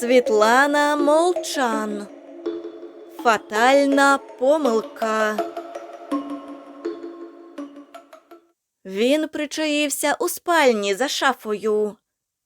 Світлана Молчан. Фатальна помилка. Він причаївся у спальні за шафою.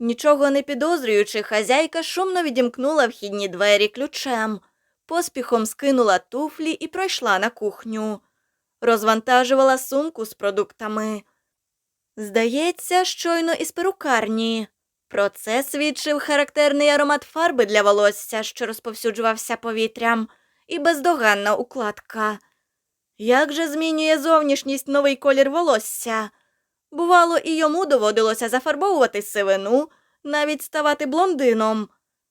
Нічого не підозрюючи, хазяйка шумно відімкнула вхідні двері ключем, поспіхом скинула туфлі і пройшла на кухню. Розвантажувала сумку з продуктами. Здається, щойно із перукарні. Про це свідчив характерний аромат фарби для волосся, що розповсюджувався повітрям, і бездоганна укладка. Як же змінює зовнішність новий колір волосся? Бувало, і йому доводилося зафарбовувати сивину, навіть ставати блондином,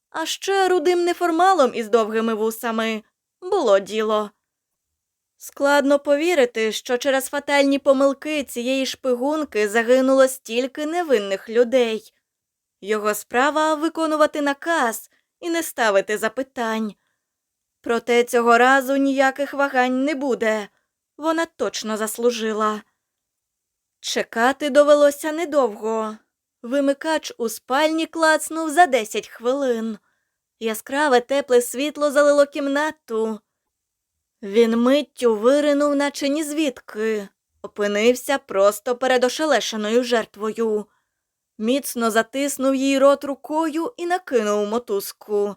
а ще рудим неформалом із довгими вусами. Було діло. Складно повірити, що через фатальні помилки цієї шпигунки загинуло стільки невинних людей. Його справа виконувати наказ і не ставити запитань. Проте цього разу ніяких вагань не буде. Вона точно заслужила. Чекати довелося недовго. Вимикач у спальні клацнув за 10 хвилин. Яскраве тепле світло залило кімнату. Він миттю виринув, наче ні звідки, опинився просто перед ошелешеною жертвою. Міцно затиснув їй рот рукою і накинув мотузку.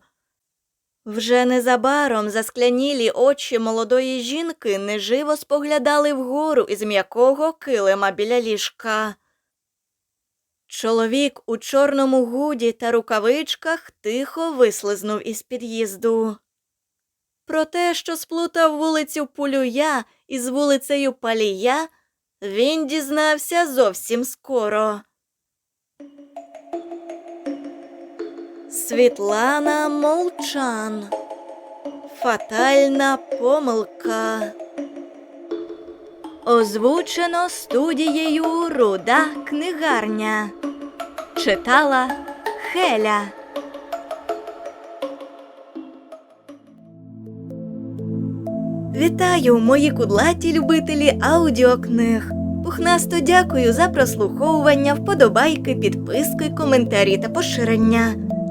Вже незабаром засклянілі очі молодої жінки неживо споглядали вгору із м'якого килима біля ліжка. Чоловік у чорному гуді та рукавичках тихо вислизнув із під'їзду. Про те, що сплутав вулицю Пулюя із вулицею Палія, він дізнався зовсім скоро. Світлана Молчан. Фатальна помилка. Озвучено студією Руда книгарня. Читала Хеля. Вітаю, мої кудлаті любителі аудіокниг. Пухнасто дякую за прослуховування, вподобайки, підписки, коментарі та поширення.